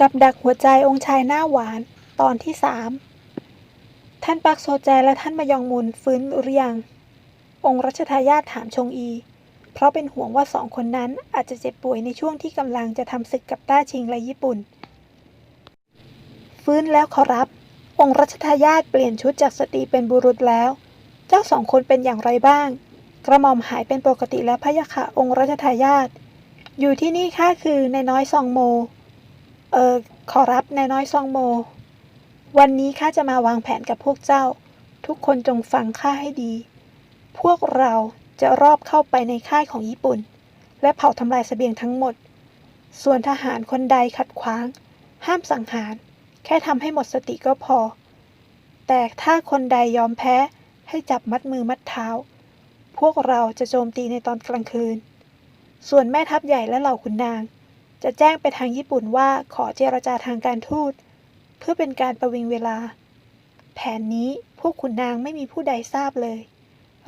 กับดักหัวใจองค์ชายหน้าหวานตอนที่สามท่านปักโซแจและท่านมายองมุนฟื้นหรือยัง องค์รัชทายาทถามชงอี เพราะเป็นห่วงว่าสองคนนั้นอาจจะเจ็บป่วยในช่วงที่กำลังจะทำศึกกับต้าชิงและญี่ปุ่น ฟื้นแล้วขอรับ องค์รัชทายาทเปลี่ยนชุดจากสตรีเป็นบุรุษแล้ว เจ้าสองคนเป็นอย่างไรบ้าง กระหม่อมหายเป็นปกติแล้วพะยะค่ะองค์รัชทายาทอยู่ที่นี่ข้าคือในน้อยซองโม เออขอรับนายน้อยซองโม วันนี้ข้าจะมาวางแผนกับพวกเจ้า ทุกคนจงฟังข้าให้ดี พวกเราจะรอบเข้าไปในค่ายของญี่ปุ่น และเผาทำลายเสบียงทั้งหมด ส่วนทหารคนใดขัดขวาง ห้ามสังหาร แค่ทำให้หมดสติก็พอ แต่ถ้าคนใดยอมแพ้ให้จับมัดมือมัดเท้า พวกเราจะโจมตีในตอนกลางคืน ส่วนแม่ทัพใหญ่และเหล่าขุนนาง จะแจ้งไปทางญี่ปุ่นว่าขอเจรจาทางการทูต เพื่อเป็นการประวิงเวลา แผนนี้พวกขุนนางไม่มีผู้ใดทราบเลย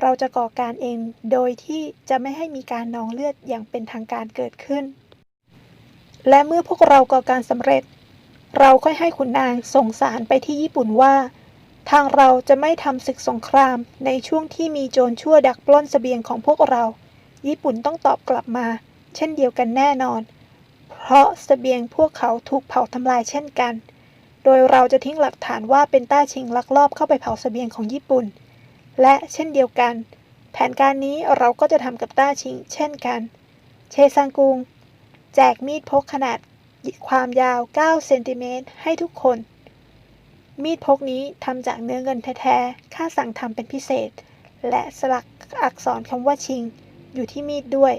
เราจะก่อการเองโดยที่จะไม่ให้มีการนองเลือดอย่างเป็นทางการเกิดขึ้น และเมื่อพวกเราก่อการสำเร็จ เราค่อยให้ขุนนางส่งสารไปที่ญี่ปุ่นว่า ทางเราจะไม่ทำศึกสงครามในช่วงที่มีโจรชั่วดักปล้นเสบียงของพวกเรา ญี่ปุ่นต้องตอบกลับมา เช่นเดียวกันแน่นอน เพราะสเสบียงพวกเขาถูกเผาทำลายเช่นกัน โดยเราจะทิ้งหลักฐานว่าเป็นต้าชิงลักลอบเข้าไปเผาสเสบียงของญี่ปุ่น และเช่นเดียวกัน แผนการนี้เราก็จะทำกับต้าชิง เช่นกัน เชซังกุง แจกมีดพกขนาดความยาว 9 เซนติเมตรให้ทุกคน มีดพกนี้ทำจากเนื้อเงินแท้ๆ ค่าสั่งทำเป็นพิเศษ และสลักอักษรคำว่าชิง อยู่ที่มีดด้วย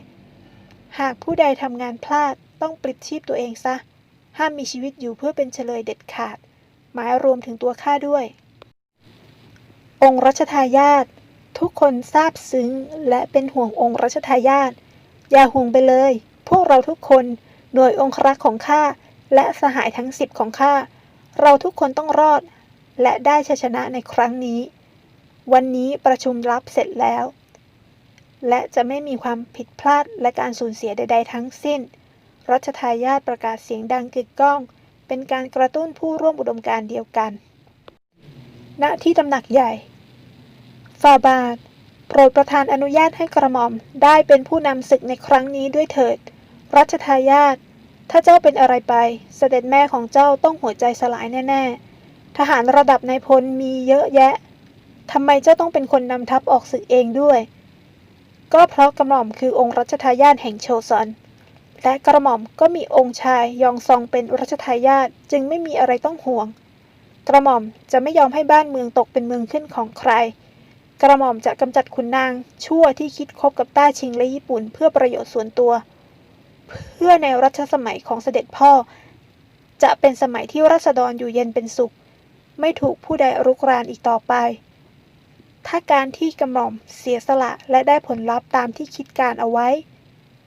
หากผู้ใดทำงานพลาด ต้องปลิดชีพตัวเองซะ ห้ามมีชีวิตอยู่เพื่อเป็นเฉลยเด็ดขาด หมายรวมถึงตัวข้าด้วย องค์รัชทายาททุกคนซาบซึ้งและเป็นห่วงองค์รัชทายาทอย่าห่วงไปเลย พวกเราทุกคนหน่วยองครักษ์ของข้าและสหายทั้งสิบของข้าเราทุกคนต้องรอด และได้ชัยชนะในครั้งนี้ วันนี้ประชุมลับเสร็จแล้ว และจะไม่มีความผิดพลาดและการสูญเสียใด ๆ ทั้งสิ้น รัชทายาทประกาศเสียงดังกึกก้อง เป็นการกระตุ้นผู้ร่วมอุดมการเดียวกัน ณ ที่ตำหนักใหญ่ ฟาบาทโปรดประทานอนุญาตให้กระหม่อมได้เป็นผู้นำศึกในครั้งนี้ด้วยเถิด รัชทายาท ถ้าเจ้าเป็นอะไรไป เสด็จแม่ของเจ้าต้องหัวใจสลายแน่ ๆ ทหารระดับนายพลมีเยอะแยะ ทำไมเจ้าต้องเป็นคนนำทัพออกศึกเองด้วย ก็เพราะกระหม่อมคือองค์รัชทายาทแห่งโชซอน และกระหม่อมก็มีองค์ชายยองซองเป็นรัชทายาทจึงไม่มีอะไรต้องห่วง กระหม่อมจะไม่ยอมให้บ้านเมืองตกเป็นเมืองขึ้นของใคร กระหม่อมจะกำจัดขุนนางชั่วที่คิดคบกับต้าชิงและญี่ปุ่นเพื่อประโยชน์ส่วนตัว เพื่อในรัชสมัยของเสด็จพ่อ จะเป็นสมัยที่รัษฎรอยู่เย็นเป็นสุข ไม่ถูกผู้ใดรุกรานอีกต่อไป ถ้าการที่กระหม่อมเสียสละและได้ผลลัพธ์ตามที่คิดการเอาไว้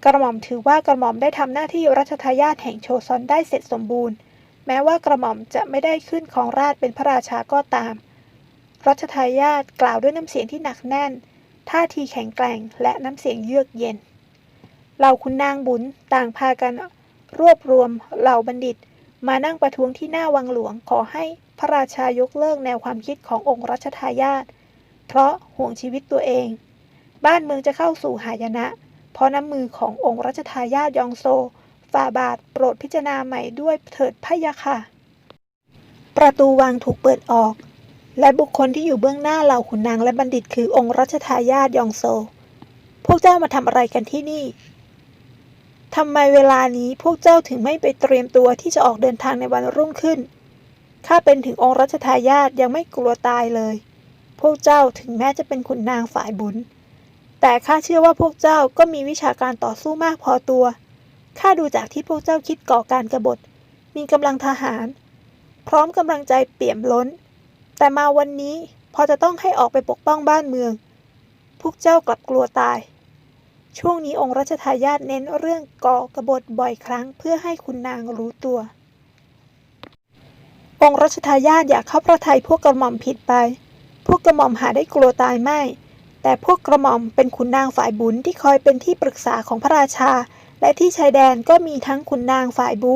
กระหม่อมถือว่ากระหม่อมได้ทำหน้าที่รัชทายาทแห่งโชซอนได้เสร็จสมบูรณ์ แม้ว่ากระหม่อมจะไม่ได้ขึ้นของราชเป็นพระราชาก็ตาม รัชทายาทกล่าวด้วยน้ำเสียงที่หนักแน่น ท่าทีแข็งแกร่งและน้ำเสียงเยือกเย็น เหล่าคุณนางบุญต่างพากันรวบรวมเหล่าบัณฑิต มานั่งประท้วงที่หน้าวังหลวงขอให้พระราชายกเลิกแนวความคิดขององค์รัชทายาทเพราะห่วงชีวิตตัวเอง บ้านเมืองจะเข้าสู่หายนะ เพราะน้ำมือขององค์รัชทายาทยองโซ ฝ่าบาทโปรดพิจารณาใหม่ด้วยเถิดพะยะค่ะ ประตูวังถูกเปิดออก และบุคคลที่อยู่เบื้องหน้าเหล่าขุนนางและบัณฑิตคือองค์รัชทายาทยองโซ พวกเจ้ามาทำอะไรกันที่นี่ทำไมเวลานี้พวกเจ้าถึงไม่ไปเตรียมตัวที่จะออกเดินทางในวันรุ่งขึ้น ข้าเป็นถึงองค์รัชทายาทยังไม่กลัวตายเลย พวกเจ้าถึงแม้จะเป็นขุนนางฝ่ายบุญ แต่ข้าเชื่อว่าพวกเจ้าก็มีวิชาการต่อสู้มากพอตัว ข้าดูจากที่พวกเจ้าคิดก่อการกรบฏ มีกำลังทหาร พร้อมกำลังใจเปี่ยมล้น แต่มาวันนี้พอจะต้องให้ออกไปปกป้องบ้านเมือง พวกเจ้ากลับกลัวตาย ช่วงนี้องค์รัชทายาทเน้นเรื่องก่อกบฏบ่อยครั้งเพื่อให้คุณนางรู้ตัว องค์รัชทายาทอยากเข้าพระทัยพวกกระหม่อมผิดไป พวกกระหม่อมหาได้กลัวตายไม่ แต่พวกกระหม่อมเป็นขุนนางฝ่ายบุญที่คอยเป็นที่ปรึกษาของพระราชา และที่ชายแดนก็มีทั้งขุนนางฝ่ายบู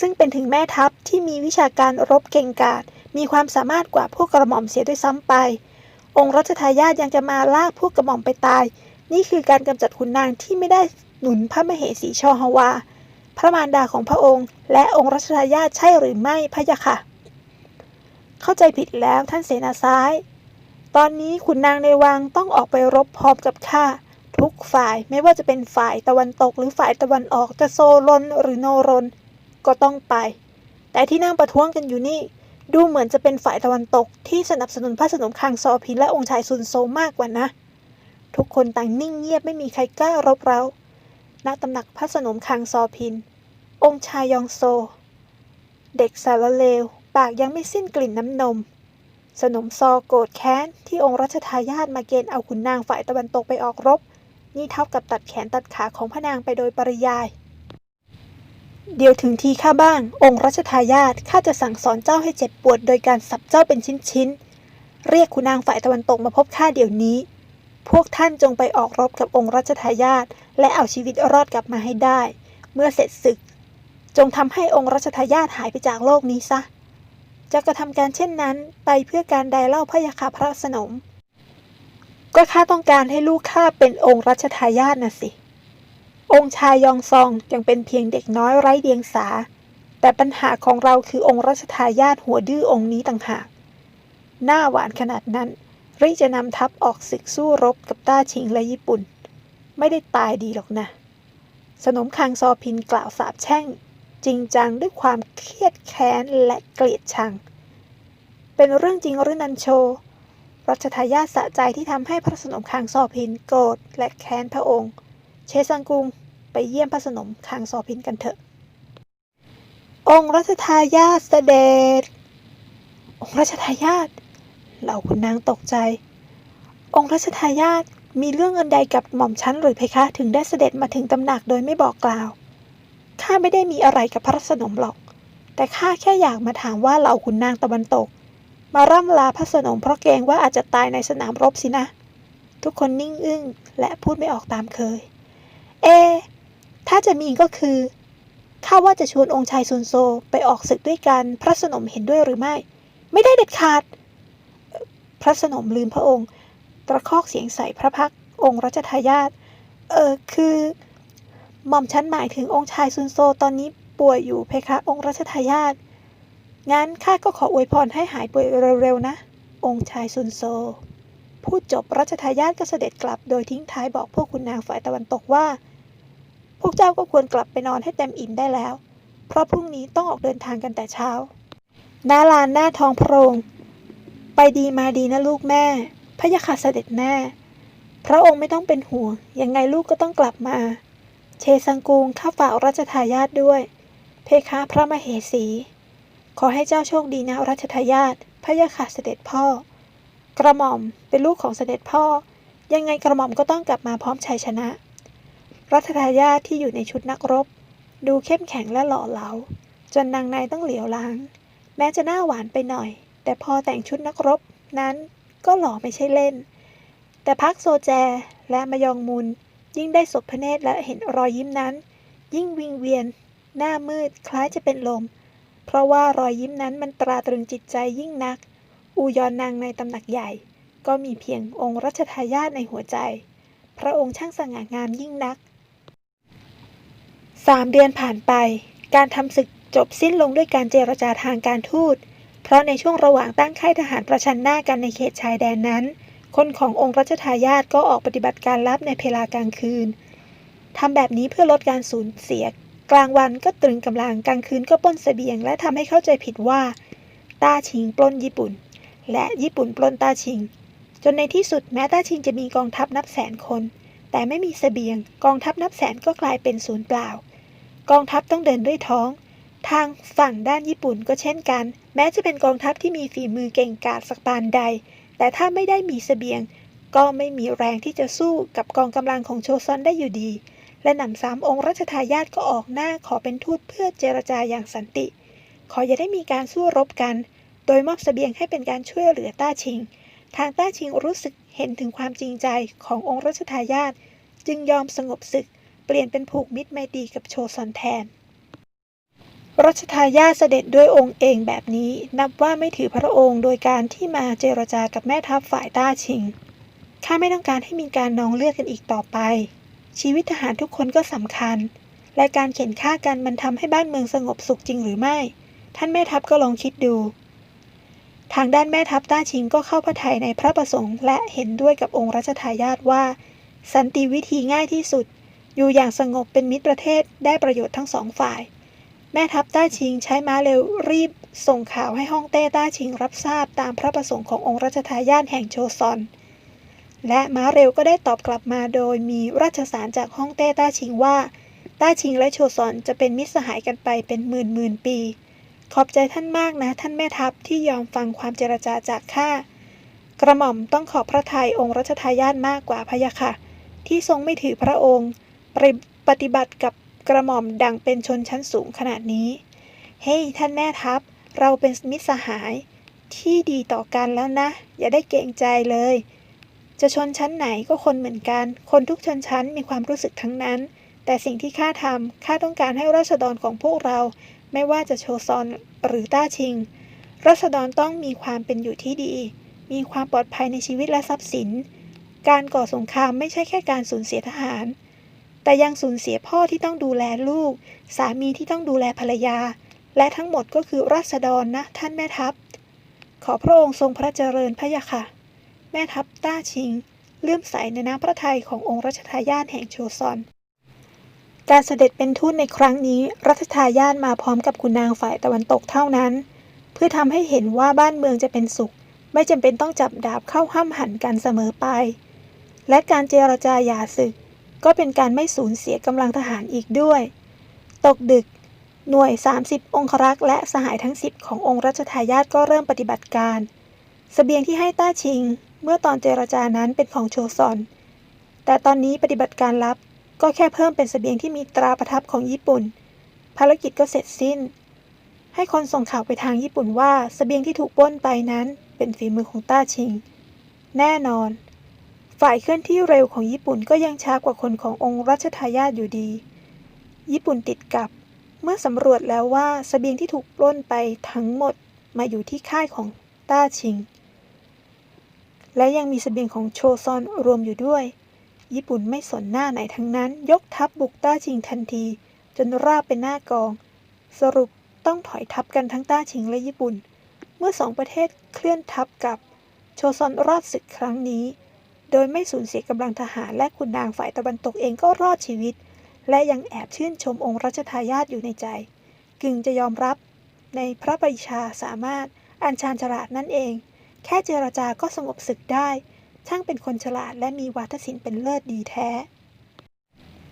ซึ่งเป็นถึงแม่ทัพที่มีวิชาการรบเก่งกาจมีความสามารถกว่าพวกกระหม่อมเสียด้วยซ้ำไป องค์รัชทายาทยังจะมาลากพวกกระหม่อมไปตาย นี่คือการกำจัดขุนนางที่ไม่ได้หนุนพระมเหสีชอฮาวา พระมารดาของพระองค์ และองค์รัชทายาทใช่หรือไม่พะยะค่ะ เข้าใจผิดแล้วท่านเสนาซ้าย ตอนนี้ขุนนางในวังต้องออกไปรบพร้อมกับข้าทุกฝ่ายไม่ว่าจะเป็นฝ่ายตะวันตกหรือฝ่ายตะวันออกจะโซรนหรือโนรน ก็ต้องไป แต่ที่นั่งประท้วงกันอยู่นี่ ดูเหมือนจะเป็นฝ่ายตะวันตกที่สนับสนุนพระสนมคังซอพินและองค์ชายซุนโซมากกว่านะ ทุกคนต่างนิ่งเงียบไม่มีใครกล้ารบเร้าณตำหนักพระสนมคังซอพิน องค์ชายยองโซ เด็กสารเลว ปากยังไม่สิ้นกลิ่นน้ำนม สนมซอโกรธแค้นที่องค์รัชทายาทมาเกณฑ์เอาขุนนางฝ่ายตะวันตกไปออกรบ นี่เท่ากับตัดแขนตัดขาของพระนางไปโดยปริยาย เดี๋ยวถึงทีข้าบ้าง องค์รัชทายาทข้าจะสั่งสอนเจ้าให้เจ็บปวดโดยการสับเจ้าเป็นชิ้นๆ เรียกขุนนางฝ่ายตะวันตกมาพบข้าเดี๋ยวนี้ พวกท่านจงไปออกรบกับองค์รัชทายาทและเอาชีวิตรอดกลับมาให้ได้ เมื่อเสร็จศึก จงทำให้องค์รัชทายาทหายไปจากโลกนี้ซะ จะกระทำการเช่นนั้นไปเพื่อการใดเล่าพระยาคาพระสนม ก็ข้าต้องการให้ลูกข้าเป็นองค์รัชทายาทนะสิ องค์ชายยองซองยังเป็นเพียงเด็กน้อยไร้เดียงสา แต่ปัญหาของเราคือองค์รัชทายาทหัวดื้อองค์นี้ต่างหาก หน้าหวานขนาดนั้นริจะนำทัพออกศึกสู้รบกับต้าชิงและญี่ปุ่น ไม่ได้ตายดีหรอกนะ สนมคังซอพินกล่าวสาบแช่ง จริงจังด้วยความเครียดแค้นและเกลียดชัง เป็นเรื่องจริงหรือนันโช รัชทายาทสะใจที่ทำให้พระสนมคังซอพินโกรธและแค้นพระองค์ เชซังกุงไปเยี่ยมพระสนมคังซอพินกันเถอะ องค์รัชทายาทเสด็จ องค์รัชทายาทเหล่าขุนนางตกใจ องค์รัชทายาทมีเรื่องอันใดกับหม่อมชั้นหรือเพคะ ถึงได้เสด็จมาถึงตำหนักโดยไม่บอกกล่าว ข้าไม่ได้มีอะไรกับพระสนมหรอก แต่ข้าแค่อยากมาถามว่าเหล่าขุนนางตะวันตก มาร่ำลาพระสนมเพราะเกรงว่าอาจจะตายในสนามรบสินะ ทุกคนนิ่งอึ้งและพูดไม่ออกตามเคย เอ ถ้าจะมีก็คือข้าว่าจะชวนองค์ชายซุนโซไปออกศึกด้วยกันพระสนมเห็นด้วยหรือไม่ ไม่ได้เด็ดขาด พระสนมลืมพระองค์ ตะคอกเสียงใส่พระพักองค์รัชทายาทเออคือ หม่อมฉันหมายถึงองค์ชายซุนโซตอนนี้ป่วยอยู่เพคะองค์รัชทายาทงั้นข้าก็ขออวยพรให้หายป่วยเร็วๆนะ องค์ชายซุนโซ พูดจบรัชทายาทก็เสด็จกลับโดยทิ้งท้ายบอกพวกขุนนางฝ่ายตะวันตกว่า พวกเจ้าก็ควรกลับไปนอนให้เต็มอิ่มได้แล้ว เพราะพรุ่งนี้ต้องออกเดินทางกันแต่เช้าหน้าลานหน้าท้องพระโรง ไปดีมาดีนะลูกแม่พระยาค่ะเสด็จแม่ พระองค์ไม่ต้องเป็นห่วง ยังไงลูกก็ต้องกลับมา เชซังกุงข้าฝากรัชทายาทด้วย เพคะพระมเหสี ขอให้เจ้าโชคดีนะรัชทายาทพระยาค่ะเสด็จพ่อ กระหม่อมเป็นลูกของเสด็จพ่อ ยังไงกระหม่อมก็ต้องกลับมาพร้อมชัยชนะ รัชทายาทที่อยู่ในชุดนักรบ ดูเข้มแข็งและหล่อเหลา จนนางในต้องเหลียวหลังแม้จะหน้าหวานไปหน่อย แต่พอแต่งชุดนักรบนั้นก็หล่อไม่ใช่เล่น แต่พักโซแจและมยองมุน ยิ่งได้สบพระเนตรและเห็นรอยยิ้มนั้น ยิ่งวิงเวียน หน้ามืดคล้ายจะเป็นลม เพราะว่ารอยยิ้มนั้นมันตราตรึงจิตใจยิ่งนัก อูยอนนางในตำหนักใหญ่ ก็มีเพียงองค์รัชทายาทในหัวใจ พระองค์ช่างสง่างามยิ่งนักสามเดือนผ่านไป การทำศึกจบสิ้นลงด้วยการเจรจาทางการทูต เพราะในช่วงระหว่างตั้งค่ายทหารประชันหน้ากันในเขตชายแดนนั้น คนขององค์รัชทายาทก็ออกปฏิบัติการลับในเวลากลางคืนทำแบบนี้เพื่อลดการสูญเสีย กลางวันก็ตรึงกำลังกลางคืนก็ปล้นเสบียง และทำให้เข้าใจผิดว่า ต้าชิงปล้นญี่ปุ่น และญี่ปุ่นปล้นต้าชิง จนในที่สุดแม้ต้าชิงจะมีกองทัพนับแสนคน แต่ไม่มีเสบียง กองทัพนับแสนก็กลายเป็นศูนย์เปล่า กองทัพต้องเดินด้วยท้อง ทางฝั่งด้านญี่ปุ่นก็เช่นกัน แม้จะเป็นกองทัพที่มีฝีมือเก่งกาจสักปานใด แต่ถ้าไม่ได้มีเสบียง ก็ไม่มีแรงที่จะสู้กับกองกำลังของโชซอนได้อยู่ดี และหนำซ้ำองค์รัชทายาทก็ออกหน้าขอเป็นทูตเพื่อเจรจาอย่างสันติ ขออย่าได้มีการสู้รบกัน โดยมอบเสบียงให้เป็นการช่วยเหลือต้าชิง ทางต้าชิงรู้สึกเห็นถึงความจริงใจขององค์รัชทายาทจึงยอมสงบศึก เปลี่ยนเป็นผูกมิตรไมตรีกับโชซอนแทน รัชทายาทเสด็จด้วยองค์เองแบบนี้ นับว่าไม่ถือพระองค์โดยการที่มาเจรจากับแม่ทัพฝ่ายต้าชิง ข้าไม่ต้องการให้มีการนองเลือดกันอีกต่อไป ชีวิตทหารทุกคนก็สำคัญ และการเข็นฆ่ากันมันทำให้บ้านเมืองสงบสุขจริงหรือไม่ ท่านแม่ทัพก็ลองคิดดู ทางด้านแม่ทัพต้าชิงก็เข้าพระทัยในพระประสงค์ และเห็นด้วยกับองค์รัชทายาทว่า สันติวิธีง่ายที่สุด อยู่อย่างสงบเป็นมิตรประเทศได้ประโยชน์ทั้งสองฝ่าย แม่ทัพต้าชิงใช้ม้าเร็วรีบส่งข่าวให้ฮ่องเต้ต้าชิงรับทราบตามพระประสงค์ขององค์รัชทายาทแห่งโชซอน และม้าเร็วก็ได้ตอบกลับมาโดยมีราชสารจากฮ่องเต้ต้าชิงว่าต้าชิงและโชซอนจะเป็นมิตรสหายกันไปเป็นหมื่นหมื่นปี ขอบใจท่านมากนะ ท่านแม่ทัพที่ยอมฟังความเจรจาจากข้ากระหม่อมต้องขอบพระทัยองค์รัชทายาทมากกว่าพะยะค่ะ ที่ทรงไม่ถือพระองค์ปฏิบัติกับ กระหม่อมดังเป็นชนชั้นสูงขนาดนี้ เฮ้ย ท่านแม่ทัพ เราเป็นมิตรสหายที่ดีต่อกันแล้วนะ อย่าได้เกรงใจเลย จะชนชั้นไหนก็คนเหมือนกัน คนทุกชนชั้นมีความรู้สึกทั้งนั้น แต่สิ่งที่ข้าทำข้าต้องการให้ราษฎรของพวกเรา ไม่ว่าจะโชซอนหรือต้าชิง ราษฎรต้องมีความเป็นอยู่ที่ดี มีความปลอดภัยในชีวิตและทรัพย์สิน การก่อสงครามไม่ใช่แค่การสูญเสียทหาร แต่ยังสูญเสียพ่อที่ต้องดูแลลูก สามีที่ต้องดูแลภรรยา และทั้งหมดก็คือราษฎรนะท่านแม่ทัพ ขอพระองค์ทรงพระเจริญพระยะค่ะ แม่ทัพต้าชิง เลื่อมใสในน้ำพระทัยขององค์รัชทายาทแห่งโชซอน การเสด็จเป็นทูตในครั้งนี้ รัชทายาทมาพร้อมกับขุนนางฝ่ายตะวันตกเท่านั้น เพื่อทำให้เห็นว่าบ้านเมืองจะเป็นสุข ไม่จำเป็นต้องจับดาบเข้าห้ามหันกันเสมอไป และการเจรจาหย่าศึก ก็เป็นการไม่สูญเสียกำลังทหารอีกด้วย ตกดึก หน่วย 30 องครักษ์และสหายทั้ง 10 ขององค์รัชทายาทก็เริ่มปฏิบัติการสเสบียงที่ให้ต้าชิง เมื่อตอนเจรจานั้นเป็นของโชซอน แต่ตอนนี้ปฏิบัติการลับก็แค่เพิ่มเป็นสเสบียงที่มีตราประทับของญี่ปุ่น ภารกิจก็เสร็จสิ้น ให้คนส่งข่าวไปทางญี่ปุ่นว่าสเสบียงที่ถูกปล้นไปนั้นเป็นฝีมือของต้าชิง แน่นอน ฝ่ายเคลื่อนที่เร็วของญี่ปุ่นก็ยังช้ากว่าคนขององค์รัชทายาทอยู่ดี ญี่ปุ่นติดกับ เมื่อสำรวจแล้วว่าสเสบียงที่ถูกปล้นไปทั้งหมดมาอยู่ที่ค่ายของต้าชิง และยังมีสเสบียงของโชซอนรวมอยู่ด้วย ญี่ปุ่นไม่สนหน้าไหนทั้งนั้น ยกทัพบบุกต้าชิงทันที จนราบเป็นหน้ากอง สรุปต้องถอยทัพกันทั้งต้าชิงและญี่ปุ่น เมื่อสองประเทศเคลื่อนทัพกับ โชซอนรอดศึกครั้งนี้ โดยไม่สูญเสียกำลังทหารและขุนนางฝ่ายตะวันตกเองก็รอดชีวิต และยังแอบชื่นชมองค์รัชทายาทอยู่ในใจ กึ่งจะยอมรับในพระปรีชาสามารถอัญชานฉลาดนั่นเอง แค่เจรจาก็สงบศึกได้ ช่างเป็นคนฉลาดและมีวาทศิลป์เป็นเลิศดีแท้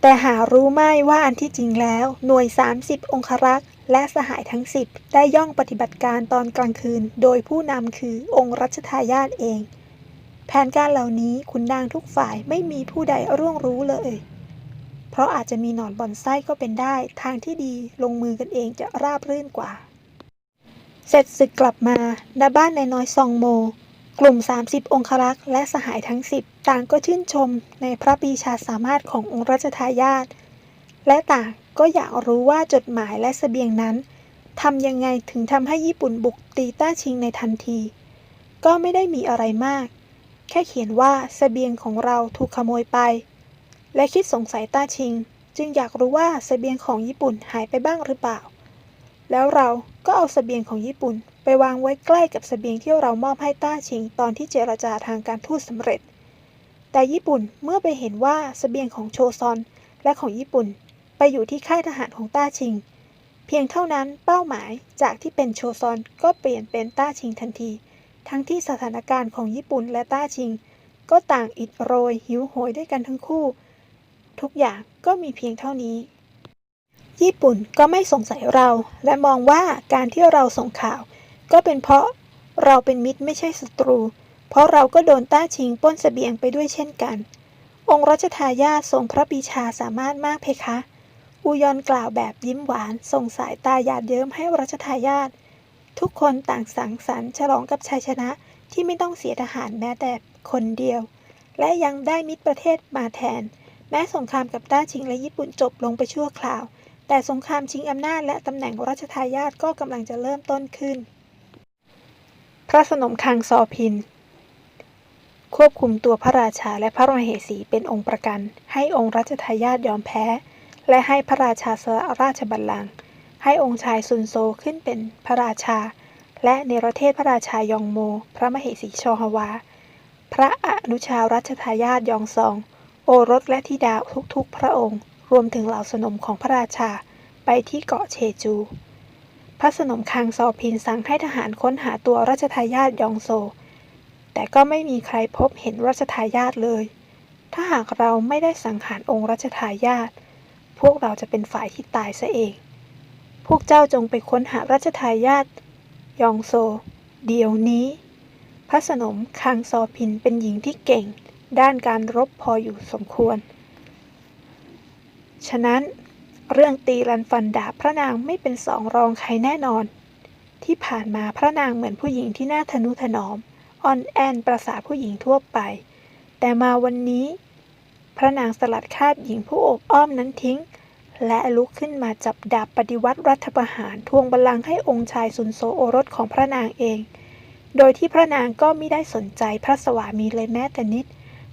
แต่หารู้ไม่ว่าอันที่จริงแล้ว หน่วย 30 องครักษ์และสหายทั้ง 10 ได้ย่องปฏิบัติการตอนกลางคืน โดยผู้นำคือองค์รัชทายาทเอง นการเหล่านี้ขุนนางทุกฝ่ายไม่มีผู้ใดร่วงรู้เลย เพราะอาจจะมีหนอนบอนไส้ก็เป็นได้ ทางที่ดีลงมือกันเองจะราบรื่นกว่า เสร็จศึกกลับมาณบ้านในน้อยซองโม กลุ่ม 30 องครักษ์และสหายทั้ง 10 ต่างก็ชื่นชมในพระปีชาสามารถขององค์รัชทายาทและต่างก็อยากรู้ว่าจดหมายและสเสบียงนั้นทำยังไงถึงทำให้ญี่ปุ่นบุกตีต้าชิงในทันที ก็ไม่ได้มีอะไรมาก แค่เขียนว่าสเสบียงของเราถูกขโมยไป และคิดสงสัยต้าชิง จึงอยากรู้ว่าสเสบียงของญี่ปุ่นหายไปบ้างหรือเปล่า แล้วเราก็เอาสเสบียงของญี่ปุ่น ไปวางไว้ใกล้กับสเสบียงที่เรามอบให้ต้าชิง ตอนที่เจรจาทางการทูตสำเร็จ แต่ญี่ปุ่นเมื่อไปเห็นว่าสเสบียงของโชซอนและของญี่ปุ่น ไปอยู่ที่ค่ายทหารของต้าชิง เพียงเท่านั้นเป้าหมายจากที่เป็นโชซอนก็เปลี่ยนเป็นต้าชิงทันที ทั้งที่สถานการณ์ของญี่ปุ่นและต้าชิง ก็ต่างอิดโรยหิวโหยด้วยกันทั้งคู่ ทุกอย่างก็มีเพียงเท่านี้ ญี่ปุ่นก็ไม่สงสัยเรา และมองว่าการที่เราส่งข่าว ก็เป็นเพราะเราเป็นมิตรไม่ใช่ศัตรู เพราะเราก็โดนต้าชิงป้นเสบียงไปด้วยเช่นกัน องค์รัชทายาททรงพระปีชาสามารถมากเพคะอูยอนกล่าวแบบยิ้มหวาน ส่งสายตาหยาดเยิ้มให้รัชทายาท ทุกคนต่างสังสรรค์ฉลองกับชัยชนะที่ไม่ต้องเสียทหารแม้แต่คนเดียว และยังได้มิตรประเทศมาแทน แม้สงครามกับต้าชิงและญี่ปุ่นจบลงไปชั่วคราว แต่สงครามชิงอำนาจและตำแหน่งรัชทายาทก็กำลังจะเริ่มต้นขึ้น พระสนมคังซอพิน ควบคุมตัวพระราชาและพระมเหสีเป็นองค์ประกัน ให้องค์รัชทายาทยอมแพ้ และให้พระราชาสละราชบัลลังก์ ให้องค์ชายซุนโซขึ้นเป็นพระราชา และเนรเทศพระราชายองโม พระมเหสีชอฮวา พระอนุชารัชทายาทยองซอง โอรสและธิดาทุกๆ พระองค์ รวมถึงเหล่าสนมของพระราชาไปที่เกาะเชจู พระสนมคังซอพินสั่งให้ทหารค้นหาตัวรัชทายาทยองโซ แต่ก็ไม่มีใครพบเห็นรัชทายาทเลย ถ้าหากเราไม่ได้สังหารองค์รัชทายาทพวกเราจะเป็นฝ่ายที่ตายซะเอง พวกเจ้าจงไปค้นหารัชทายาทยองโซ เดี๋ยวนี้ พระสนมคังซอพินเป็นหญิงที่เก่ง ด้านการรบพออยู่สมควร ฉะนั้นเรื่องตีรันฟันดาบพระนางไม่เป็นสองรองใครแน่นอน ที่ผ่านมาพระนางเหมือนผู้หญิงที่น่าทนุถนอม อ่อนแอนประสาผู้หญิงทั่วไป แต่มาวันนี้ พระนางสลัดคาบหญิงผู้โอบอ้อมนั้นทิ้ง และลุกขึ้นมาจับดาบปฏิวัติรัฐประหารทวงบัลลังก์ให้องค์ชายสุนโซโอรสของพระนางเอง โดยที่พระนางก็ไม่ได้สนใจพระสวามีเลยแม้แต่นิด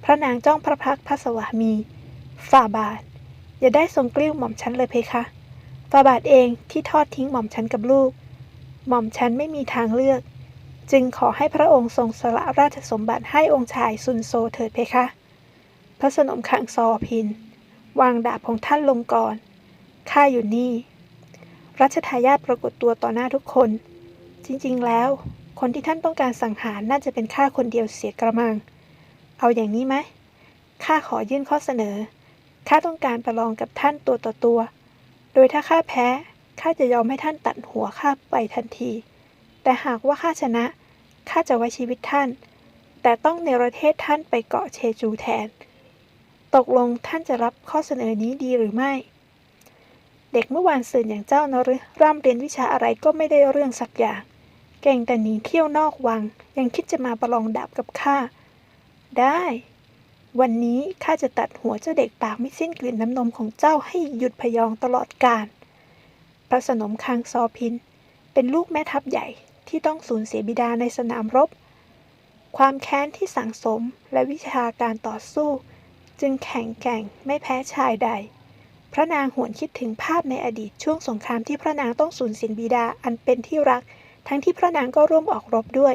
พระนางจ้องพระพักพระสวามี ฝ่าบาท อย่าได้ทรงกลิ้วหม่อมฉันเลยเพคะ ฝ่าบาทเองที่ทอดทิ้งหม่อมฉันกับลูก หม่อมฉันไม่มีทางเลือก จึงขอให้พระองค์ทรงสละราชสมบัติให้องค์ชายซุนโซเถิดเพคะ พระสนมขังซอพิน วางดาบของท่านลงก่อน ข้าอยู่นี่ รัชทายาทปรากฏตัวต่อหน้าทุกคน จริงๆ แล้ว คนที่ท่านต้องการสังหารน่าจะเป็นข้าคนเดียวเสียกระมัง เอาอย่างนี้ไหม ข้าขอยื่นข้อเสนอ ข้าต้องการประลองกับท่านตัวต่อตัว โดยถ้าข้าแพ้ ข้าจะยอมให้ท่านตัดหัวข้าไปทันที แต่หากว่าข้าชนะ ข้าจะไว้ชีวิตท่าน แต่ต้องเนรเทศท่านไปเกาะเชจูแทน ตกลงท่านจะรับข้อเสนอนี้ดีหรือไม่ เด็กเมื่อวานซืนอย่างเจ้านะหรือร่ำเรียนวิชาอะไรก็ไม่ได้เรื่องสักอย่าง เก่งแต่หนีเที่ยวนอกวัง ยังคิดจะมาประลองดาบกับข้า ได้ วันนี้ข้าจะตัดหัวเจ้าเด็กปากไม่สิ้นกลิ่นน้ำนมของเจ้าให้หยุดพยองตลอดกาลพระสนมคังซอพิน เป็นลูกแม่ทัพใหญ่ที่ต้องสูญเสียบิดาในสนามรบ ความแค้นที่สั่งสมและวิชาการต่อสู้ จึงแข็งแกร่งไม่แพ้ชายใด พระนางหวนคิดถึงภาพในอดีตช่วงสงครามที่พระนางต้องสูญเสียบิดาอันเป็นที่รัก ทั้งที่พระนางก็ร่วมออกรบด้วย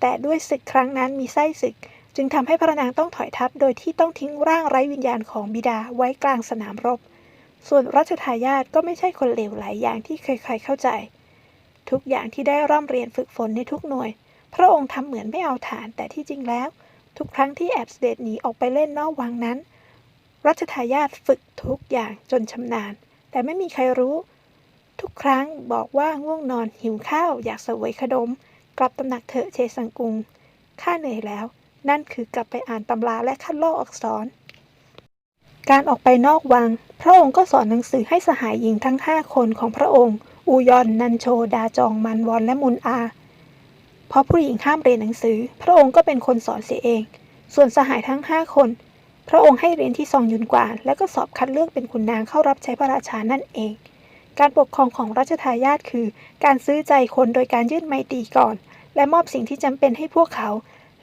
แต่ด้วยศึกครั้งนั้นมีไส้ศึก จึงทำให้พระนางต้องถอยทัพโดยที่ต้องทิ้งร่างไร้วิญญาณของบิดาไว้กลางสนามรบ ส่วนรัชทายาทก็ไม่ใช่คนเลวไหลอย่างที่ใครๆเข้าใจ ทุกอย่างที่ได้ร่ำเรียนฝึกฝนในทุกหน่วย พระองค์ทำเหมือนไม่เอาฐานแต่ที่จริงแล้ว ทุกครั้งที่แอบเสด็จหนีออกไปเล่นนอกวังนั้น รัชทายาทฝึกทุกอย่างจนชำนาญ แต่ไม่มีใครรู้ ทุกครั้งบอกว่าง่วงนอนหิวข้าวอยากเสวยขนมกลับตำหนักเถอะเชสังกุงข้าเหนื่อยแล้ว นั่นคือกลับไปอ่านตำราและคัดลอกอักษร การออกไปนอกวัง พระองค์ก็สอนหนังสือให้สหายหญิงทั้งห้าคนของพระองค์ อูยอน นันโช ดาจอง มันวอน และมุนอา เพราะผู้หญิงห้ามเรียนหนังสือ พระองค์ก็เป็นคนสอนเสียเอง ส่วนสหายทั้งห้าคน พระองค์ให้เรียนที่ซองยุนกวานและก็สอบคัดเลือกเป็นขุนนางเข้ารับใช้พระราชานั่นเอง การปกครองของรัชทายาทคือ การซื้อใจคนโดยการยื่นไมตรีก่อน และมอบสิ่งที่จำเป็นให้พวกเขา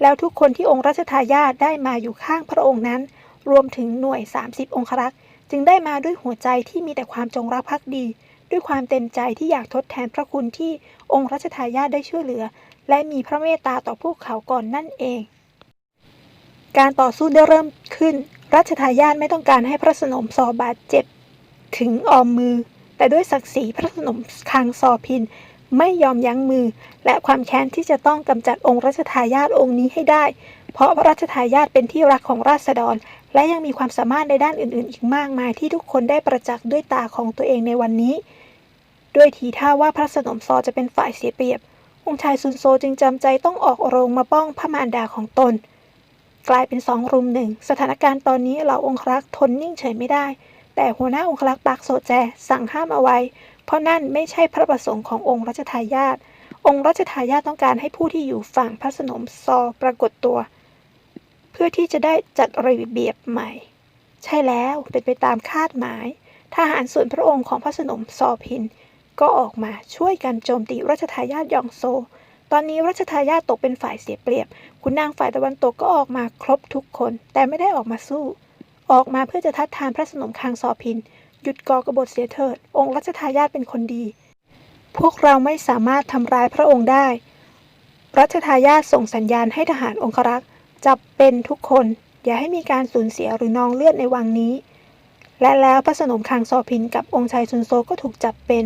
แล้วทุกคนที่องค์รัชทายาทได้มาอยู่ข้างพระองค์นั้น รวมถึงหน่วย 30 องครักษ์จึงได้มาด้วยหัวใจที่มีแต่ความจงรักภักดี ด้วยความเต็มใจที่อยากทดแทนพระคุณที่องค์รัชทายาทได้ช่วยเหลือ และมีพระเมตตาต่อพวกเขาก่อนนั่นเอง การต่อสู้ได้เริ่มขึ้น รัชทายาทไม่ต้องการให้พระสนมซอบาดเจ็บ ถึงออมมือ แต่ด้วยศักดิ์ศรีพระสนมคังซอพิน ไม่ยอมยั้งมือ และความแค้นที่จะต้องกำจัดองค์รัชทายาทองค์นี้ให้ได้ เพราะพระราชทายาทเป็นที่รักของราษฎร และยังมีความสามารถในด้านอื่น ๆ อีกมากมายที่ทุกคนได้ประจักษ์ด้วยตาของตัวเองในวันนี้ ด้วยทีท่าว่าพระสนมซอจะเป็นฝ่ายเสียเปรียบ องค์ชายซุนโซจึงจำใจต้องออกโรงมาป้องพระมารดาของตน กลายเป็นสองรุมหนึ่งสถานการณ์ตอนนี้เหล่าองครักษ์ทนนิ่งเฉยไม่ได้ แต่หัวหน้าองครักษ์ปากโซแจสั่งห้ามเอาไว้ เพราะนั่นไม่ใช่พระประสงค์ขององค์รัชทายาทองค์รัชทายาทต้องการให้ผู้ที่อยู่ฝั่งพระสนมซอปรากฏตัว เพื่อที่จะได้จัดระเบียบใหม่ ใช่แล้วเป็นไปตามคาดหมายทหารส่วนพระองค์ของพระสนมซอพิน ก็ออกมาช่วยกันโจมตีรัชทายาทยองโซ ตอนนี้รัชทายาทตกเป็นฝ่ายเสียเปรียบ ขุนนางฝ่ายตะวันตกก็ออกมาครบทุกคน แต่ไม่ได้ออกมาสู้ ออกมาเพื่อจะทัดทานพระสนมคางซอพิน หยุดก่อกบฏเสียเถิด องค์รัชทายาทเป็นคนดี พวกเราไม่สามารถทำร้ายพระองค์ได้ รัชทายาทส่งสัญญาณให้ทหารองครักษ์จับเป็นทุกคน อย่าให้มีการสูญเสียหรือนองเลือดในวังนี้ และแล้วพระสนมคางซอพินกับองค์ชายซุนโซก็ถูกจับเป็น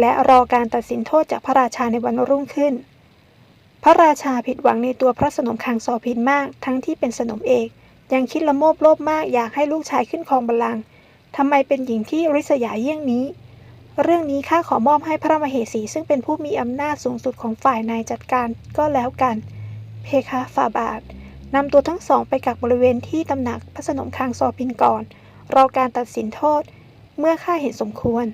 และรอการตัดสินโทษจากพระราชาในวันรุ่งขึ้น พระราชาผิดหวังในตัวพระสนมคางซอพินมาก ทั้งที่เป็นสนมเอก ยังคิดละโมบโลภมากอยากให้ลูกชายขึ้นครองบัลลังก์ทำไมเป็นหญิงที่ริษยาเยี่ยงนี้ เรื่องนี้ข้าขอมอบให้พระมเหสีซึ่งเป็นผู้มีอำนาจสูงสุดของฝ่ายนายจัดการก็แล้วกัน เพคะฝ่าบาทนำตัวทั้งสองไปกักบริเวณที่ตำหนักพระสนมคางซอพินก่อนรอการตัดสินโทษ เมื่อข้าเห็นสมควร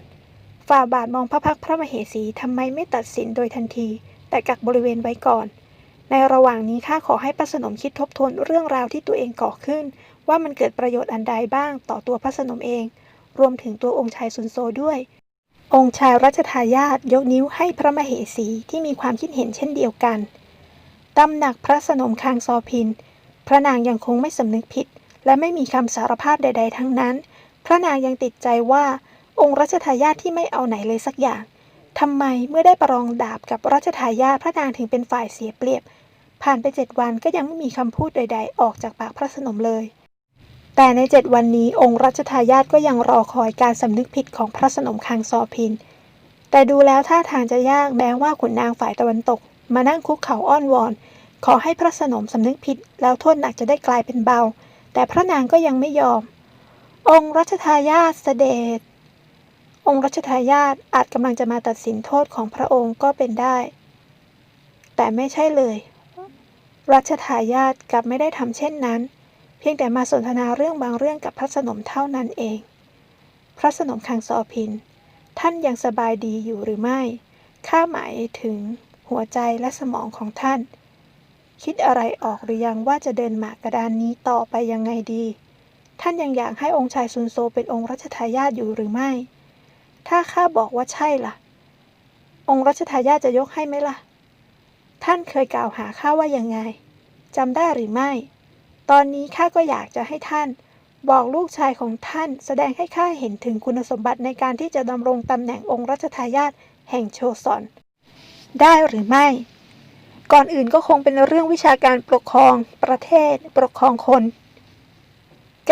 ฝ่าบาทมองพระพักพระมเหสีทำไมไม่ตัดสินโดยทันที แต่กักบริเวณไว้ก่อน ในระหว่างนี้ข้าขอให้พระสนมคิดทบทวนเรื่องราวที่ตัวเองก่อขึ้น ว่ามันเกิดประโยชน์อันใดบ้างต่อตัวพระสนมเอง รวมถึงตัวองค์ชายซุนโซด้วย องค์ชายรัชทายาทยกนิ้วให้พระมเหสีที่มีความคิดเห็นเช่นเดียวกันตำหนักพระสนมคางซอพิน พระนางยังคงไม่สำนึกผิด และไม่มีคำสารภาพใด ๆ ทั้งนั้น พระนางยังติดใจว่าองค์รัชทายาทที่ไม่เอาไหนเลยสักอย่าง ทำไมเมื่อได้ประลองดาบกับรัชทายาทพระนางถึงเป็นฝ่ายเสียเปรียบ ผ่านไปเจ็ดวันก็ยังไม่มีคำพูดใด ๆ ออกจากปากพระสนมเลย แต่ในเจ็ดวันนี้องค์รัชทายาทก็ยังรอคอยการสำนึกผิดของพระสนมคางซอพิน แต่ดูแล้วท่าทางจะยากแม้ว่าขุนนางฝ่ายตะวันตก มานั่งคุกเข่าอ้อนวอน ขอให้พระสนมสำนึกผิด แล้วโทษหนักจะได้กลายเป็นเบา แต่พระนางก็ยังไม่ยอม องค์รัชทายาทเสด็จ องค์รัชทายาทอาจกำลังจะมาตัดสินโทษของพระองค์ก็เป็นได้ แต่ไม่ใช่เลย รัชทายาทกลับไม่ได้ทำเช่นนั้น เพียงแต่มาสนทนาเรื่องบางเรื่องกับพระสนมเท่านั้นเอง พระสนมคังซอพิน ท่านยังสบายดีอยู่หรือไม่ ข้าหมายถึงหัวใจและสมองของท่าน คิดอะไรออกหรือยังว่าจะเดินหมากกระดานนี้ต่อไปยังไงดี ท่านยังอยากให้องค์ชายซุนโซเป็นองค์รัชทายาทอยู่หรือไม่ ถ้าข้าบอกว่าใช่ล่ะ องค์รัชทายาทจะยกให้ไหมล่ะ ท่านเคยกล่าวหาข้าว่ายังไงจำได้หรือไม่ ตอนนี้ข้าก็อยากจะให้ท่าน บอกลูกชายของท่านแสดงให้ข้าเห็นถึงคุณสมบัติในการที่จะดำรงตำแหน่งองค์รัชทายาทแห่งโชซอน ได้หรือไม่ ก่อนอื่นก็คงเป็นเรื่องวิชาการปกครองประเทศปกครองคน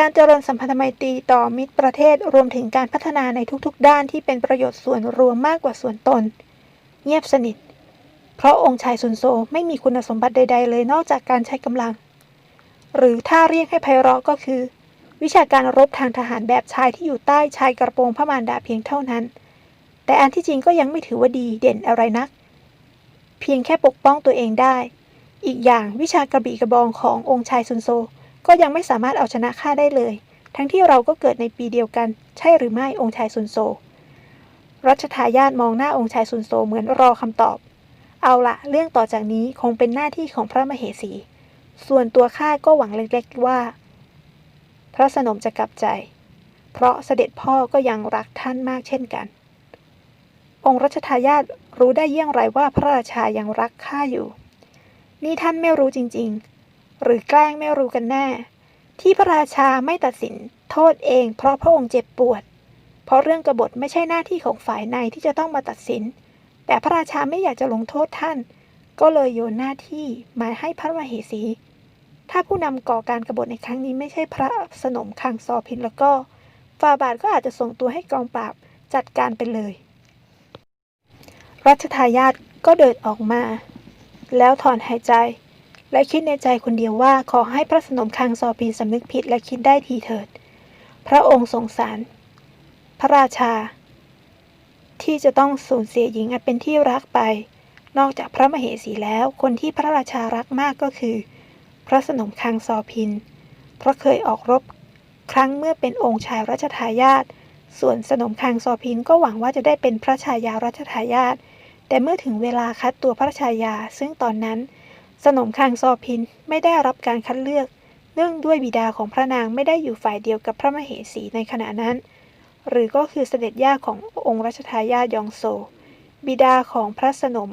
การเจริญสัมพันธไมตรีต่อมิตรประเทศรวมถึงการพัฒนาในทุกๆ ด้านที่เป็นประโยชน์ส่วนรวมมากกว่าส่วนตน เงียบสนิท เพราะองค์ชายซุนโซไม่มีคุณสมบัติใด ๆ เลยนอกจากการใช้กำลัง หรือถ้าเรียกให้ไพเราะก็คือ วิชาการรบทางทหารแบบชายที่อยู่ใต้ชายกระโปรงพระมารดาเพียงเท่านั้น แต่อันที่จริงก็ยังไม่ถือว่าดีเด่นอะไรนัก เพียงแค่ปกป้องตัวเองได้ อีกอย่างวิชากระบี่กระบองขององค์ชายซุนโซ ก็ยังไม่สามารถเอาชนะข้าได้เลย ทั้งที่เราก็เกิดในปีเดียวกัน ใช่หรือไม่องค์ชายซุนโซ รัชทายาทมองหน้าองค์ชายซุนโซเหมือนรอคำตอบ เอาละเรื่องต่อจากนี้คงเป็นหน้าที่ของพระมเหสี ส่วนตัวข้าก็หวังเล็กๆว่า พระสนมจะกลับใจ เพราะเสด็จพ่อก็ยังรักท่านมากเช่นกัน องค์รัชทายาทรู้ได้เยี่ยงไรว่าพระราชายังรักข้าอยู่ นี่ท่านไม่รู้จริง ๆ หรือแกล้งไม่รู้กันแน่ ที่พระราชาไม่ตัดสินโทษเองเพราะพระองค์เจ็บปวด เพราะเรื่องกบฏไม่ใช่หน้าที่ของฝ่ายในที่จะต้องมาตัดสิน แต่พระราชาไม่อยากจะลงโทษท่าน ก็เลยโยนหน้าที่มาให้พระมเหสี ถ้าผู้นำก่อการกบฏในครั้งนี้ไม่ใช่พระสนมคังซอพินแล้วก็ฝ่าบาทก็อาจจะส่งตัวให้กองปราบจัดการไปเลย รัชทายาทก็เดินออกมา แล้วถอนหายใจ และคิดในใจคนเดียวว่าขอให้พระสนมคังซอพินสำนึกผิดและคิดได้ทีเถิด พระองค์สงสาร พระราชา ที่จะต้องสูญเสียหญิงอันเป็นที่รักไป นอกจากพระมเหสีแล้ว คนที่พระราชารักมากก็คือ พระสนมคังซอพิน เพราะเคยออกรบครั้งเมื่อเป็นองค์ชายรัชทายาทส่วนสนมคังซอพินก็หวังว่าจะได้เป็นพระชายารัชทายาทแต่เมื่อถึงเวลาคัดตัวพระชายาซึ่งตอนนั้น สนมคังซอพินไม่ได้รับการคัดเลือก เนื่องด้วยบิดาของพระนางไม่ได้อยู่ฝ่ายเดียวกับพระมเหสีในขณะนั้น หรือก็คือเสด็จย่าขององค์รัชทายาทยองโซ บิดาของพระสนม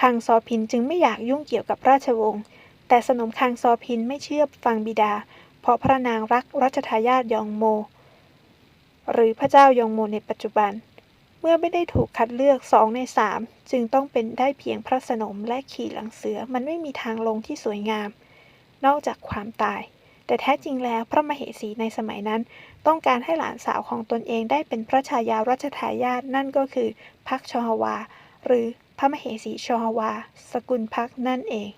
คังซอพินจึงไม่อยากยุ่งเกี่ยวกับราชวงศ์ แต่สนมคังซอพินไม่เชื่อฟังบิดา เพราะพระนางรักรัชทายาทยองโม หรือพระเจ้ายองโมในปัจจุบัน เมื่อไม่ได้ถูกคัดเลือกสองในสามจึงต้องเป็นได้เพียงพระสนมและขี่หลังเสือมันไม่มีทางลงที่สวยงาม นอกจากความตาย แต่แท้จริงแล้วพระมเหสีในสมัยนั้น ต้องการให้หลานสาวของตนเองได้เป็นพระชายารัชทายาทนั่นก็คือพักชอฮวา หรือพระมเหสีชอฮวา สกุลพักนั่นเอง